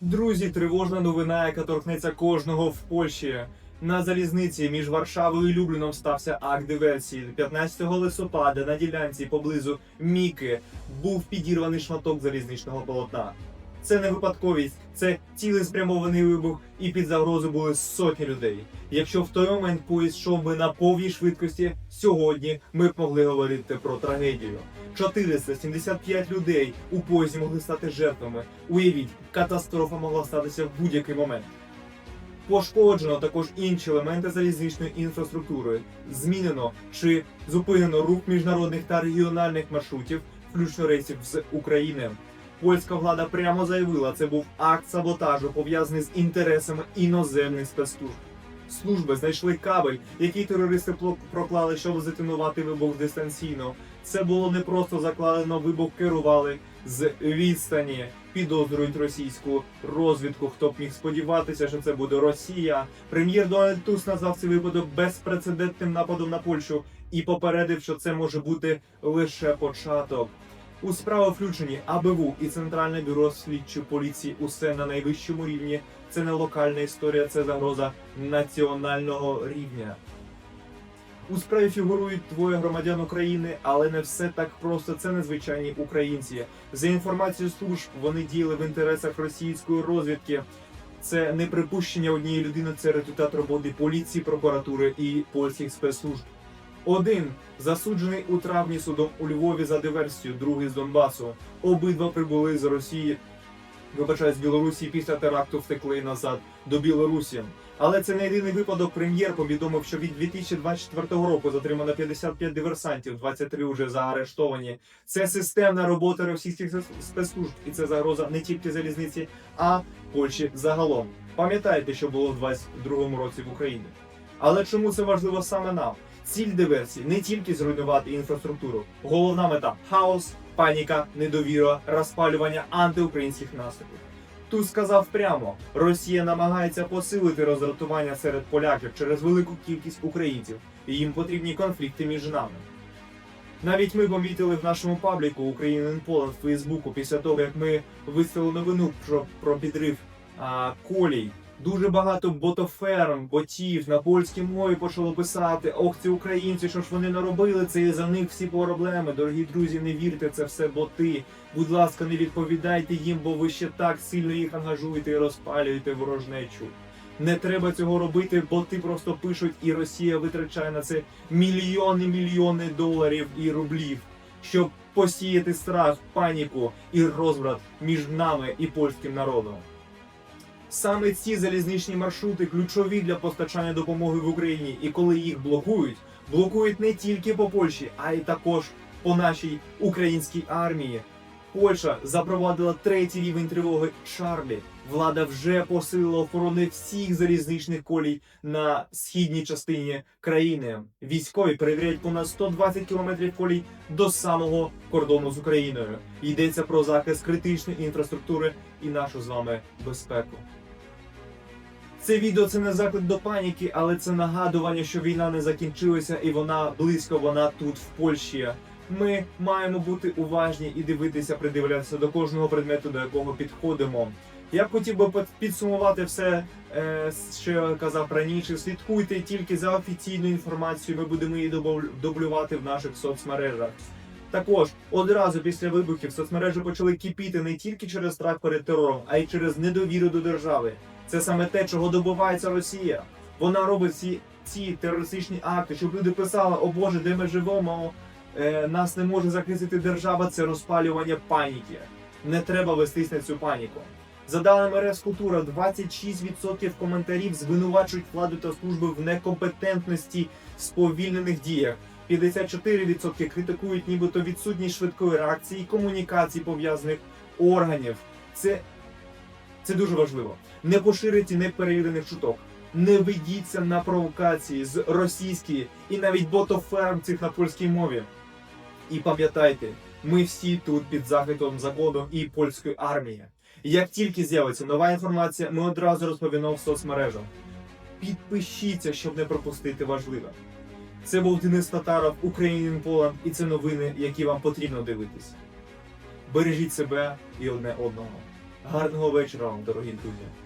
Друзі, тривожна новина, яка торкнеться кожного в Польщі. На залізниці між Варшавою і Любліном стався акт диверсії. 15 листопада на ділянці поблизу Міки був підірваний шматок залізничного полотна. Це не випадковість, це цілеспрямований вибух, і під загрозу були сотні людей. Якщо в той момент поїзд йшов би на повній швидкості, сьогодні ми б могли говорити про трагедію. 475 людей у поїзді могли стати жертвами. Уявіть, катастрофа могла статися в будь-який момент. Пошкоджено також інші елементи залізничної інфраструктури. Змінено чи зупинено рух міжнародних та регіональних маршрутів, включно рейсів з України. Польська влада прямо заявила, це був акт саботажу, пов'язаний з інтересами іноземних спецслужб. Служби знайшли кабель, який терористи проклали, щоб затонувати вибух дистанційно. Це було не просто закладено, вибух керували з відстані. Підозрюють російську розвідку. Хто б міг сподіватися, що це буде Росія. Прем'єр Дональд Туск назвав цей випадок безпрецедентним нападом на Польщу і попередив, що це може бути лише початок. У справу включені АБВ і Центральне бюро слідчої поліції. Усе на найвищому рівні. Це не локальна історія, це загроза національного рівня. У справі фігурують двоє громадян України, але не все так просто. Це незвичайні українці. За інформацією служб, вони діяли в інтересах російської розвідки. Це не припущення однієї людини, це результат роботи поліції, прокуратури і польських спецслужб. Один засуджений у травні судом у Львові за диверсію, другий з Донбасу. Обидва прибули з Росії, вибачаю, з Білорусі після теракту втекли назад до Білорусі. Але це не єдиний випадок. Прем'єр повідомив, що від 2024 року затримано 55 диверсантів, 23 вже заарештовані. Це системна робота російських спецслужб, і це загроза не тільки залізниці, а Польщі загалом. Пам'ятаєте, що було в 22-му році в Україні. Але чому це важливо саме нам? Ціль диверсії не тільки зруйнувати інфраструктуру. Головна мета хаос, паніка, недовіра, розпалювання антиукраїнських наступів. Тут сказав прямо: Росія намагається посилити роздратування серед поляків через велику кількість українців, і їм потрібні конфлікти між нами. Навіть ми помітили в нашому пабліку Ukrainian Poland в Фейсбуку після того, як ми виставили новину про, про підрив а, колій. Дуже багато ботоферм, ботів на польській мові почало писати: ох, ці українці, що ж вони наробили, це і за них всі проблеми. Дорогі друзі, не вірте, це все боти. Будь ласка, не відповідайте їм, бо ви ще так сильно їх ангажуєте і розпалюєте ворожнечу. Не треба цього робити, боти просто пишуть, і Росія витрачає на це мільйони мільйони доларів і рублів, щоб посіяти страх, паніку і розбрат між нами і польським народом. Саме ці залізничні маршрути ключові для постачання допомоги в Україні, і коли їх блокують, блокують не тільки по Польщі, а й також по нашій українській армії. Польща запровадила третій рівень тривоги Чарлі. Влада вже посилила охорони всіх залізничних колій на східній частині країни. Військові перевіряють понад 120 кілометрів колій до самого кордону з Україною. Йдеться про захист критичної інфраструктури і нашу з вами безпеку. Це відео це не заклик до паніки, але це нагадування, що війна не закінчилася і вона близько, вона тут, в Польщі. Ми маємо бути уважні і дивитися, придивлятися до кожного предмету, до якого підходимо. Я б хотів би під- підсумувати все, е, що я казав раніше. Слідкуйте тільки за офіційною інформацією. Ми будемо її дублювати в наших соцмережах. Також одразу після вибухів соцмережі почали кипіти не тільки через страх перед терором, а й через недовіру до держави. Це саме те, чого добивається Росія. Вона робить ці, ці терористичні акти, щоб люди писали: О Боже, де ми живемо? Е, нас не може захистити держава. Це розпалювання паніки. Не треба вестись на цю паніку. За даними Рескультура, 26% коментарів звинувачують владу та служби в некомпетентності сповільнених діях. 54% критикують нібито відсутність швидкої реакції і комунікації пов'язаних органів. Це, це дуже важливо. Не поширюйте неперевірених чуток. Не ведіться на провокації з російської і навіть ботоферм цих на польській мові. І пам'ятайте, ми всі тут під захистом закону і польської армії. Як тільки з'явиться нова інформація, ми одразу розповімо в соцмережах. Підпишіться, щоб не пропустити важливе. Це був Денис Татаров, Ukrainian Poland, і це новини, які вам потрібно дивитись. Бережіть себе і одне одного. Гарного вечора вам, дорогі друзі.